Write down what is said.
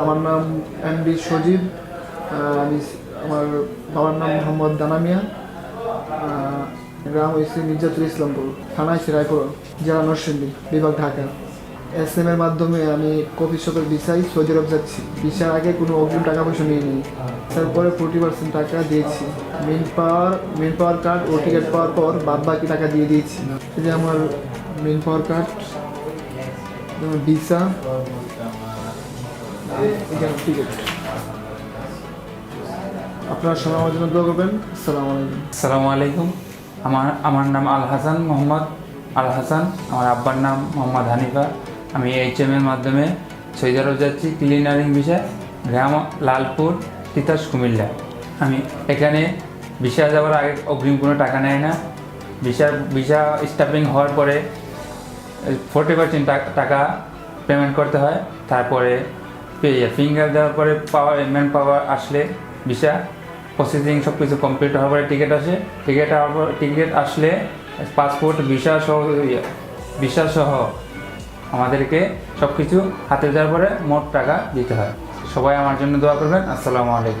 আমার নাম M B সজীব আমি আমার বাবার নাম মোহাম্মদ দানামিয়া গ্রাম হয়েছে মির্জাতুল ইসলামপুর থানা হয়েছে রায়পুর, জেলা নরসিংদী, বিভাগ ঢাকা। এস এম এর মাধ্যমে আমি কফি শপের ভিসাই সৌদি আরব যাচ্ছি। ভিসার আগে কোনো অগ্রিম টাকা পয়সা নিয়ে নিই। তারপরে ফোর্টি পার্সেন্ট টাকা দিয়েছি। Manpower manpower card ও টিকিট পাওয়ার পর বাদ বাকি টাকা দিয়ে দিয়েছি। যে আমার মেন পাওয়ার কার্ড যেমন ভিসা? এখানে টিকিট আপনারা সবাই জন্য দোয়া করবেন। আসসালামু আলাইকুম। আসসালামু আলাইকুম। আমার আমার নাম আল হাসান মোহাম্মদ। আল হাসান আমার আব্বার নাম মোহাম্মদ হানিফা। আমি এইচ এম এর মাধ্যমে সৌদি আরব যাচ্ছি ক্লিনারিং বিষয়, গ্রাম লালপুর, তিতাস, কুমিল্লা। আমি এখানে ভিসা যাওয়ার আগে অগ্রিম কোনো টাকা নেয় না। ভিসা ভিসা স্টাফিং হওয়ার পরে ফোর্টি পার্সেন্ট টাকা পেমেন্ট করতে হয়। তারপরে ফিঙ্গার দেওয়ার পরে পাওয়ার ম্যান পাওয়ার আসলে ভিসা প্রসেসিং সব কিছু কমপ্লিট হওয়ার পরে টিকিট আসে। টিকিট টিকিট আসলে পাসপোর্ট ভিসা সহ ভিসা সহ আমাদেরকে সব কিছু হাতে দেওয়ার পরে মোট টাকা দিতে হয়। সবাই আমার জন্য দোয়া করবেন। আসসালামু আলাইকুম।